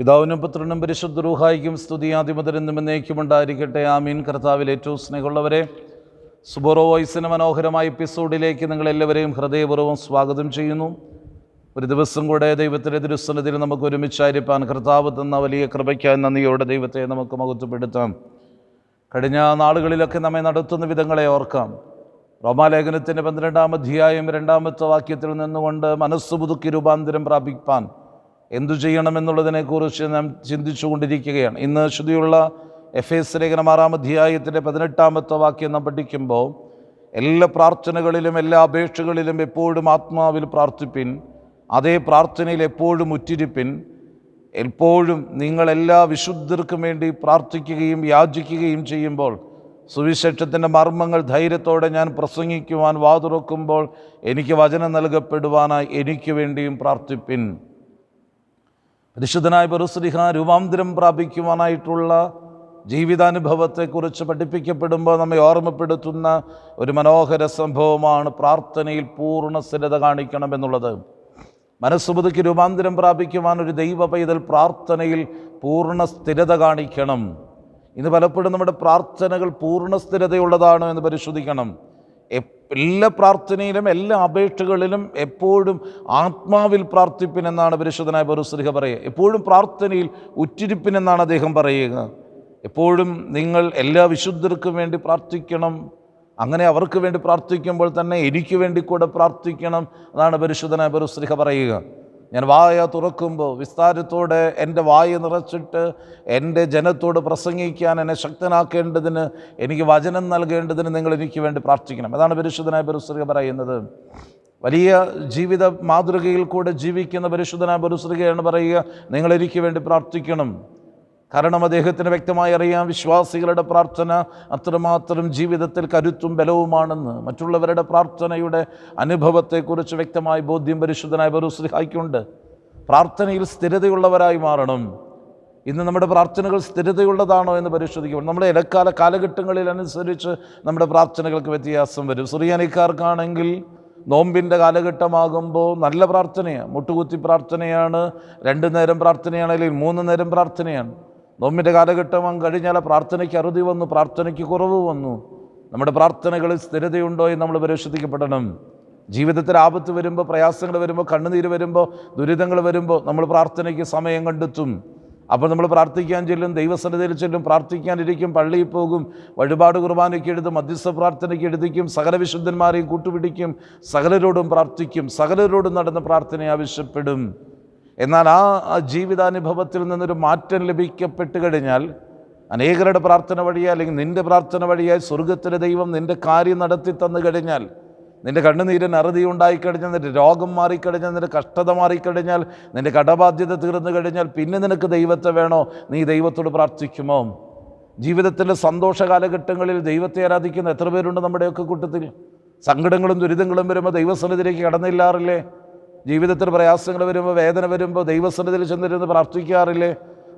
പിതാവിനും പുത്രനും പരിശുദ്ധ റൂഹായിക്കും സ്തുതി. ആദിമുതരെന്നും എന്നേക്കും ഉണ്ടായിരിക്കട്ടെ. ആമീൻ. കർത്താവിൽ ഏറ്റവും സ്നേഹമുള്ളവരെ സുബോറോ വോയിസിന് മനോഹരമായ എപ്പിസോഡിലേക്ക് നിങ്ങളെല്ലാവരെയും ഹൃദയപൂർവം സ്വാഗതം ചെയ്യുന്നു. ഒരു ദിവസം കൂടെ ദൈവത്തിന്റെ തിരുസന്നിധിയിൽ നമുക്ക് ഒരുമിച്ചായിരിക്കാൻ കർത്താവ് തന്ന വലിയ കൃപയ്ക്കായി നന്ദിയോടെ ദൈവത്തെ നമുക്ക് മഹത്വപ്പെടുത്താം. കഴിഞ്ഞ നാളുകളിലൊക്കെ നമ്മെ നടത്തുന്ന വിധങ്ങളെ ഓർക്കാം. റോമാലേഖനത്തിന്റെ പന്ത്രണ്ടാം അധ്യായം രണ്ടാമത്തെ വാക്യത്തിൽ നിന്നുകൊണ്ട് മനസ്സ് പുതുക്കി രൂപാന്തരം പ്രാപിപ്പാൻ എന്തു ചെയ്യണമെന്നുള്ളതിനെക്കുറിച്ച് നാം ചിന്തിച്ചു കൊണ്ടിരിക്കുകയാണ് ഇന്ന് ശുദ്ധിയുള്ള എഫ് എസ് ലേഖനം ആറാം അധ്യായത്തിന്റെ പതിനെട്ടാമത്തെ വാക്യം നാം പഠിക്കുമ്പോൾ എല്ലാ പ്രാർത്ഥനകളിലും എല്ലാ അപേക്ഷകളിലും എപ്പോഴും ആത്മാവിൽ പ്രാർത്ഥിപ്പിൻ. അതേ പ്രാർത്ഥനയിൽ എപ്പോഴും ഉറ്റിരിപ്പിൻ എപ്പോഴും നിങ്ങളെല്ലാ വിശുദ്ധർക്കും വേണ്ടി പ്രാർത്ഥിക്കുകയും യാചിക്കുകയും ചെയ്യുമ്പോൾ സുവിശേഷത്തിന്റെ മർമ്മങ്ങൾ ധൈര്യത്തോടെ ഞാൻ പ്രസംഗിക്കുവാൻ വാതുറക്കുമ്പോൾ എനിക്ക് വചനം നൽകപ്പെടുവാനായി എനിക്ക് വേണ്ടിയും പ്രാർത്ഥിപ്പിൻ. പരിശുദ്ധനായ പറുസ്ലിഹ രൂപാന്തരം പ്രാപിക്കുവാനായിട്ടുള്ള ജീവിതാനുഭവത്തെക്കുറിച്ച് പഠിപ്പിക്കപ്പെടുമ്പോൾ നമ്മെ ഓർമ്മപ്പെടുത്തുന്ന ഒരു മനോഹര സംഭവമാണ് പ്രാർത്ഥനയിൽ പൂർണ സ്ഥിരത കാണിക്കണം മനസ്സുപതുക്ക് രൂപാന്തരം പ്രാപിക്കുവാൻ ഒരു ദൈവ പൈതൽ പ്രാർത്ഥനയിൽ പൂർണ സ്ഥിരത കാണിക്കണം. ഇന്ന് പലപ്പോഴും നമ്മുടെ പ്രാർത്ഥനകൾ പൂർണ സ്ഥിരതയുള്ളതാണോ എന്ന് പരിശോധിക്കണം. എല്ലാ പ്രാർത്ഥനയിലും എല്ലാ അപേക്ഷകളിലും എപ്പോഴും ആത്മാവിൽ പ്രാർത്ഥിപ്പിനെന്നാണ് പരിശുദ്ധനായ പൗരസ്ലിഹ പറയുക. എപ്പോഴും പ്രാർത്ഥനയിൽ ഉറ്റിരിപ്പിനെന്നാണ് അദ്ദേഹം പറയുക. എപ്പോഴും നിങ്ങൾ എല്ലാ വിശുദ്ധർക്കും വേണ്ടി പ്രാർത്ഥിക്കണം. അങ്ങനെ അവർക്ക് വേണ്ടി പ്രാർത്ഥിക്കുമ്പോൾ തന്നെ എനിക്ക് വേണ്ടി കൂടെ പ്രാർത്ഥിക്കണം എന്നാണ് പരിശുദ്ധന പൗരസ്ലിഹ പറയുക. ഞാൻ വായ തുറക്കുമ്പോൾ വിസ്താരത്തോടെ എന്റെ വായ നിറച്ചിട്ട് എന്റെ ജനത്തോട് പ്രസംഗിക്കാൻ എന്നെ ശക്തനാക്കേണ്ടതിന് എനിക്ക് വചനം നൽകേണ്ടതിന് നിങ്ങൾ എനിക്ക് വേണ്ടി പ്രാർത്ഥിക്കണം. അതാണ് പരിശുദ്ധനായ പരുശ്രിക പറയുന്നത്. വലിയ ജീവിത മാതൃകയിൽ കൂടെ ജീവിക്കുന്ന പരിശുദ്ധനായ പരുശ്രികയാണ് പറയുക നിങ്ങൾ എനിക്ക് വേണ്ടി പ്രാർത്ഥിക്കണം. കാരണം അദ്ദേഹത്തിന് വ്യക്തമായി അറിയാം വിശ്വാസികളുടെ പ്രാർത്ഥന അത്രമാത്രം ജീവിതത്തിൽ കരുത്തും ബലവുമാണെന്ന്. മറ്റുള്ളവരുടെ പ്രാർത്ഥനയുടെ അനുഭവത്തെക്കുറിച്ച് വ്യക്തമായി ബോധ്യം പരിശുദ്ധനായ ബറുസ്ലിഹായ്ക്കുണ്ട് പ്രാർത്ഥനയിൽ സ്ഥിരതയുള്ളവരായി മാറണം. ഇന്ന് നമ്മുടെ പ്രാർത്ഥനകൾ സ്ഥിരതയുള്ളതാണോ എന്ന് പരിശോധിക്കണം നമ്മുടെ ഇടക്കാല കാലഘട്ടങ്ങളിൽ അനുസരിച്ച് നമ്മുടെ പ്രാർത്ഥനകൾക്ക് വ്യത്യാസം വരും. സുറിയാനിക്കാർക്കാണെങ്കിൽ നോമ്പിന്റെ കാലഘട്ടമാകുമ്പോൾ നല്ല പ്രാർത്ഥനയാണ്. മുട്ടുകുത്തി പ്രാർത്ഥനയാണ്. രണ്ട് നേരം പ്രാർത്ഥനയാണ് അല്ലെങ്കിൽ മൂന്ന് നേരം പ്രാർത്ഥനയാണ്. നോമ്പിന്റെ കാലഘട്ടം കഴിഞ്ഞാൽ പ്രാർത്ഥനയ്ക്ക് അറുതി വന്നു പ്രാർത്ഥനയ്ക്ക് കുറവ് വന്നു. നമ്മുടെ പ്രാർത്ഥനകളിൽ സ്ഥിരതയുണ്ടോ എന്ന് നമ്മൾ പരിശോധിക്കപ്പെടണം. ജീവിതത്തിൽ ആപത്ത് വരുമ്പോൾ പ്രയാസങ്ങൾ വരുമ്പോൾ കണ്ണുനീര് വരുമ്പോൾ ദുരിതങ്ങൾ വരുമ്പോൾ നമ്മൾ പ്രാർത്ഥനയ്ക്ക് സമയം കണ്ടെത്തും. അപ്പോൾ നമ്മൾ പ്രാർത്ഥിക്കാൻ ചെല്ലും ദൈവസന്നിധിയിൽ ചെല്ലും പ്രാർത്ഥിക്കാനിരിക്കും പള്ളിയിൽ പോകും വഴിപാട് കുർബാനയ്ക്ക് എഴുതും മധ്യസ്ഥ പ്രാർത്ഥനയ്ക്ക് എഴുതിക്കും സകല വിശുദ്ധന്മാരെയും കൂട്ടുപിടിക്കും സകലരോടും പ്രാർത്ഥിക്കും സകലരോടും നടന്ന് പ്രാർത്ഥന ആവശ്യപ്പെടും. എന്നാൽ ആ ജീവിതാനുഭവത്തിൽ നിന്നൊരു മാറ്റം ലഭിക്കപ്പെട്ട് കഴിഞ്ഞാൽ അനേകരുടെ പ്രാർത്ഥന വഴിയായി അല്ലെങ്കിൽ നിന്റെ പ്രാർത്ഥന വഴിയായി സ്വർഗത്തിലെ ദൈവം നിന്റെ കാര്യം നടത്തി തന്നു കഴിഞ്ഞാൽ നിന്റെ കണ്ണുനീരിന് അറുതി ഉണ്ടായിക്കഴിഞ്ഞാൽ നിന്റെ രോഗം മാറിക്കഴിഞ്ഞാൽ നിന്റെ കഷ്ടത മാറിക്കഴിഞ്ഞാൽ നിന്റെ കടബാധ്യത തീർന്നു കഴിഞ്ഞാൽ പിന്നെ നിനക്ക് ദൈവത്തെ വേണോ? നീ ദൈവത്തോട് പ്രാർത്ഥിക്കുമോ? ജീവിതത്തിലെ സന്തോഷ കാലഘട്ടങ്ങളിൽ ദൈവത്തെ ആരാധിക്കുന്ന എത്ര പേരുണ്ട് നമ്മുടെയൊക്കെ കൂട്ടത്തിൽ? സങ്കടങ്ങളും ദുരിതങ്ങളും വരുമ്പോൾ ദൈവസന്നിധിയിലേക്ക് കടന്നില്ലാറില്ലേ? ജീവിതത്തിൽ പ്രയാസങ്ങൾ വരുമ്പോൾ വേദന വരുമ്പോൾ ദൈവസന്നിധിയിൽ ചെന്നിരുന്ന് പ്രാർത്ഥിക്കാറില്ലേ?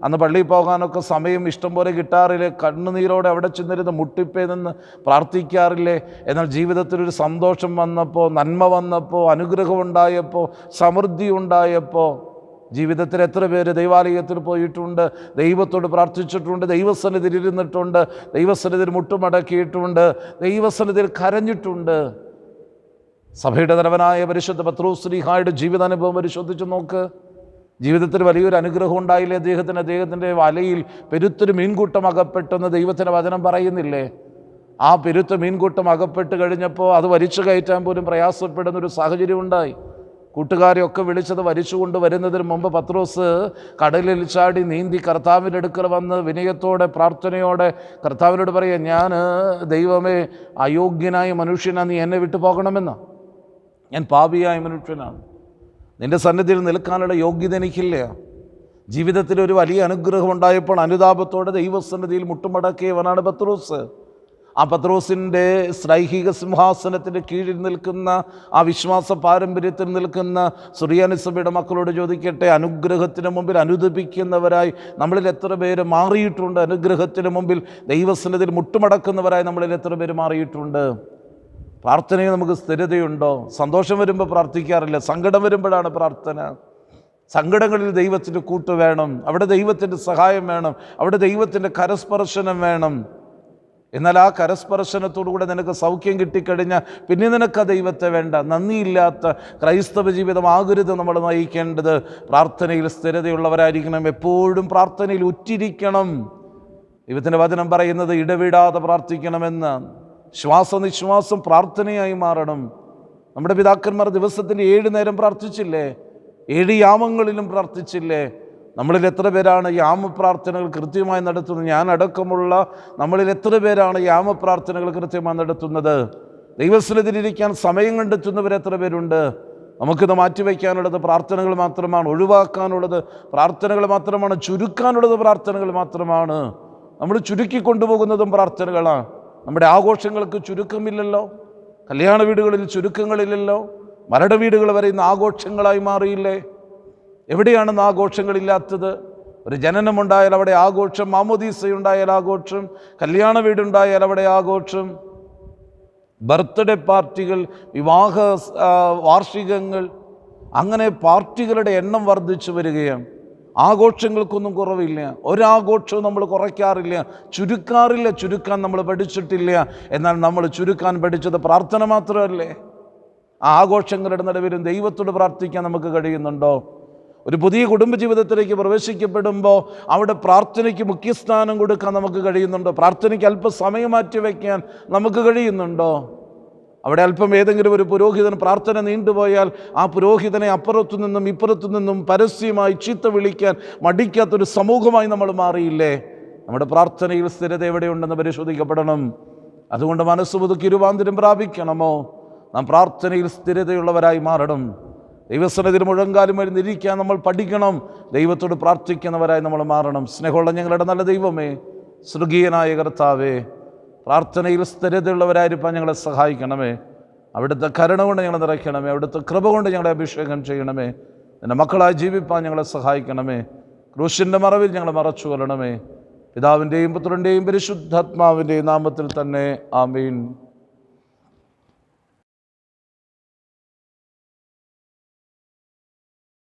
അന്ന് പള്ളിയിൽ പോകാനൊക്കെ സമയം ഇഷ്ടം പോലെ കിട്ടാറില്ലേ? കണ്ണുനീരോടെ അവിടെ ചെന്നിരുന്ന് മുട്ടിപ്പേ നിന്ന് പ്രാർത്ഥിക്കാറില്ലേ? എന്നാൽ ജീവിതത്തിൽ ഒരു സന്തോഷം വന്നപ്പോൾ നന്മ വന്നപ്പോൾ അനുഗ്രഹം ഉണ്ടായപ്പോൾ സമൃദ്ധി ഉണ്ടായപ്പോൾ ജീവിതത്തിൽ എത്ര പേര് ദൈവാലയത്തിൽ പോയിട്ടുണ്ട് ദൈവത്തോട് പ്രാർത്ഥിച്ചിട്ടുണ്ട് ദൈവസന്നിധിയിൽ ഇരുന്നിട്ടുണ്ട് ദൈവസന്നിധിയിൽ മുട്ടുമടക്കിയിട്ടുണ്ട് ദൈവസന്നിധിയിൽ കരഞ്ഞിട്ടുണ്ട്. സഭയുടെ തലവനായ പരിശുദ്ധ പത്രോശ്രീഹായുടെ ജീവിതാനുഭവം പരിശോധിച്ച് നോക്ക്. ജീവിതത്തിൽ വലിയൊരു അനുഗ്രഹം ഉണ്ടായില്ലേ അദ്ദേഹത്തിന്? അദ്ദേഹത്തിന്റെ വലയിൽ പെരുത്തൊരു മീൻകൂട്ടം അകപ്പെട്ടെന്ന് ദൈവത്തിന്റെ വചനം പറയുന്നില്ലേ? ആ പെരുത്ത മീൻകൂട്ടം അകപ്പെട്ട് കഴിഞ്ഞപ്പോൾ അത് വലിച്ചു കയറ്റാൻ പോലും പ്രയാസപ്പെടുന്നൊരു സാഹചര്യം ഉണ്ടായി. കൂട്ടുകാരെയൊക്കെ വിളിച്ചത് വരിച്ചു വരുന്നതിന് മുമ്പ് പത്രോസ് കടലിൽ ചാടി നീന്തി കർത്താവിന്റെ അടുക്കൽ വന്ന് വിനയത്തോടെ പ്രാർത്ഥനയോടെ കർത്താവിനോട് പറയുക ഞാൻ ദൈവമേ അയോഗ്യനായ മനുഷ്യനാണ് നീ എന്നെ വിട്ടു പോകണമെന്ന് ഞാൻ പാപിയായ മനുഷ്യനാണ്. നിന്റെ സന്നിധിയിൽ നിൽക്കാനുള്ള യോഗ്യത എനിക്കില്ല. ജീവിതത്തിൽ ഒരു വലിയ അനുഗ്രഹം ഉണ്ടായപ്പോൾ അനുതാപത്തോടെ ദൈവസന്നിധിയിൽ മുട്ടുമടക്കിയവനാണ് പത്രോസ്. ആ പത്രോസിന്റെ സ്ലൈഹിക സിംഹാസനത്തിന്റെ കീഴിൽ നിൽക്കുന്ന ആ വിശ്വാസ പാരമ്പര്യത്തിൽ നിൽക്കുന്ന സുറിയാനിസഭയുടെ മക്കളോട് ചോദിക്കട്ടെ അനുഗ്രഹത്തിന് മുമ്പിൽ അനുദപിക്കുന്നവരായി നമ്മളിൽ എത്ര പേര് മാറിയിട്ടുണ്ട്? അനുഗ്രഹത്തിന് മുമ്പിൽ ദൈവസനത്തിൽ മുട്ടുമടക്കുന്നവരായി നമ്മളിൽ എത്ര പേര് മാറിയിട്ടുണ്ട്? പ്രാർത്ഥനയിൽ നമുക്ക് സ്ഥിരതയുണ്ടോ? സന്തോഷം വരുമ്പോൾ പ്രാർത്ഥിക്കാറില്ല. സങ്കടം വരുമ്പോഴാണ് പ്രാർത്ഥന. സങ്കടങ്ങളിൽ ദൈവത്തിന്റെ കൂട്ട് വേണം. അവിടെ ദൈവത്തിന്റെ സഹായം വേണം. അവിടെ ദൈവത്തിന്റെ കരസ്പർശനം വേണം. എന്നാൽ ആ കരസ്പർശനത്തോടുകൂടെ നിനക്ക് സൗഖ്യം കിട്ടിക്കഴിഞ്ഞാൽ പിന്നെ നിനക്ക് ആ ദൈവത്തെ വേണ്ട. നന്ദിയില്ലാത്ത ക്രൈസ്തവ ജീവിതമാകരുത് നമ്മൾ നയിക്കേണ്ടത്. പ്രാർത്ഥനയിൽ സ്ഥിരതയുള്ളവരായിരിക്കണം. എപ്പോഴും പ്രാർത്ഥനയിൽ ഉറ്റിരിക്കണം ദൈവത്തിന്റെ വചനം പറയുന്നത് ഇടവിടാതെ പ്രാർത്ഥിക്കണമെന്ന്. ശ്വാസനിശ്വാസം പ്രാർത്ഥനയായി മാറണം. നമ്മുടെ പിതാക്കന്മാർ ദിവസത്തിന്റെ ഏഴ് നേരം പ്രാർത്ഥിച്ചില്ലേ? ഏഴ് യാമങ്ങളിലും പ്രാർത്ഥിച്ചില്ലേ? നമ്മളിൽ എത്ര പേരാണ് യാമപ്രാർത്ഥനകൾ കൃത്യമായി നടത്തുന്നത്? ഞാൻ അടക്കമുള്ള നമ്മളിൽ എത്ര പേരാണ് യാമപ്രാർത്ഥനകൾ കൃത്യമായി നടത്തുന്നത്? ദൈവസ്ഥലത്തിലിരിക്കാൻ സമയം കണ്ടെത്തുന്നവർ എത്ര പേരുണ്ട്? നമുക്കിത് മാറ്റിവെക്കാനുള്ളത് പ്രാർത്ഥനകൾ മാത്രമാണ്. ഒഴിവാക്കാനുള്ളത് പ്രാർത്ഥനകൾ മാത്രമാണ്. ചുരുക്കാനുള്ളത് പ്രാർത്ഥനകൾ മാത്രമാണ്. നമ്മൾ ചുരുക്കി കൊണ്ടുപോകുന്നതും പ്രാർത്ഥനകളാണ്. നമ്മുടെ ആഘോഷങ്ങൾക്ക് ചുരുക്കമില്ലല്ലോ. കല്യാണ വീടുകളിൽ ചുരുക്കങ്ങളില്ലല്ലോ. മരട വീടുകൾ വരെ ഇന്ന് ആഘോഷങ്ങളായി മാറിയില്ലേ? എവിടെയാണെന്ന് ആഘോഷങ്ങളില്ലാത്തത്? ഒരു ജനനമുണ്ടായാൽ അവിടെ ആഘോഷം മാമോദീസയുണ്ടായാൽ ആഘോഷം കല്യാണ വീടുണ്ടായാൽ അവിടെ ആഘോഷം. ബർത്ത്ഡേ പാർട്ടികൾ വിവാഹ വാർഷികങ്ങൾ അങ്ങനെ പാർട്ടികളുടെ എണ്ണം വർദ്ധിച്ചു വരികയാണ്. ആഘോഷങ്ങൾക്കൊന്നും കുറവില്ല. ഒരാഘോഷവും നമ്മൾ കുറയ്ക്കാറില്ല. ചുരുക്കാറില്ല ചുരുക്കാൻ നമ്മൾ പഠിച്ചിട്ടില്ല. എന്നാൽ നമ്മൾ ചുരുക്കാൻ പഠിച്ചത് പ്രാർത്ഥന മാത്രമല്ലേ? ആ ആഘോഷങ്ങളുടെ നടുവിലും ദൈവത്തോട് പ്രാർത്ഥിക്കാൻ നമുക്ക് കഴിയുന്നുണ്ടോ? ഒരു പുതിയ കുടുംബജീവിതത്തിലേക്ക് പ്രവേശിക്കപ്പെടുമ്പോൾ അവിടെ പ്രാർത്ഥനയ്ക്ക് മുഖ്യസ്ഥാനം കൊടുക്കാൻ നമുക്ക് കഴിയുന്നുണ്ടോ? പ്രാർത്ഥനയ്ക്ക് അല്പം സമയം മാറ്റി വയ്ക്കാൻ നമുക്ക് കഴിയുന്നുണ്ടോ? അവിടെ അല്പം ഏതെങ്കിലും ഒരു പുരോഹിതൻ പ്രാർത്ഥന നീണ്ടുപോയാൽ ആ പുരോഹിതനെ അപ്പുറത്തു നിന്നും ഇപ്പുറത്തു നിന്നും പരസ്യമായി ചീത്ത വിളിക്കാൻ മടിക്കാത്തൊരു സമൂഹമായി നമ്മൾ മാറിയില്ലേ? നമ്മുടെ പ്രാർത്ഥനയിൽ സ്ഥിരത എവിടെയുണ്ടെന്ന് പരിശോധിക്കപ്പെടണം. അതുകൊണ്ട് മനസ്സ് പുതുക്കി രൂപാന്തരം പ്രാപിക്കണമോ? നാം പ്രാർത്ഥനയിൽ സ്ഥിരതയുള്ളവരായി മാറണം. ദൈവസനത്തിൽ മുഴങ്കാലും വരുന്നിരിക്കാൻ നമ്മൾ പഠിക്കണം. ദൈവത്തോട് പ്രാർത്ഥിക്കുന്നവരായി നമ്മൾ മാറണം. സ്നേഹമുള്ള ഞങ്ങളുടെ നല്ല ദൈവമേ സ്വർഗീയനായ കർത്താവേ പ്രാർത്ഥനയിൽ സ്ഥിരതയുള്ളവരായിരിക്കാൻ ഞങ്ങളെ സഹായിക്കണമേ. അവിടുത്തെ കരുണ കൊണ്ട് ഞങ്ങളെ നിറയ്ക്കണമേ. അവിടുത്തെ കൃപ കൊണ്ട് ഞങ്ങളെ അഭിഷേകം ചെയ്യണമേ. എന്റെ മക്കളായി ജീവിപ്പാൻ ഞങ്ങളെ സഹായിക്കണമേ. ക്രൂശിന്റെ മറവിൽ ഞങ്ങളെ മറച്ചു കൊല്ലണമേ. പിതാവിന്റെയും പുത്രന്റെയും പരിശുദ്ധാത്മാവിന്റെയും നാമത്തിൽ തന്നെ ആമീൻ.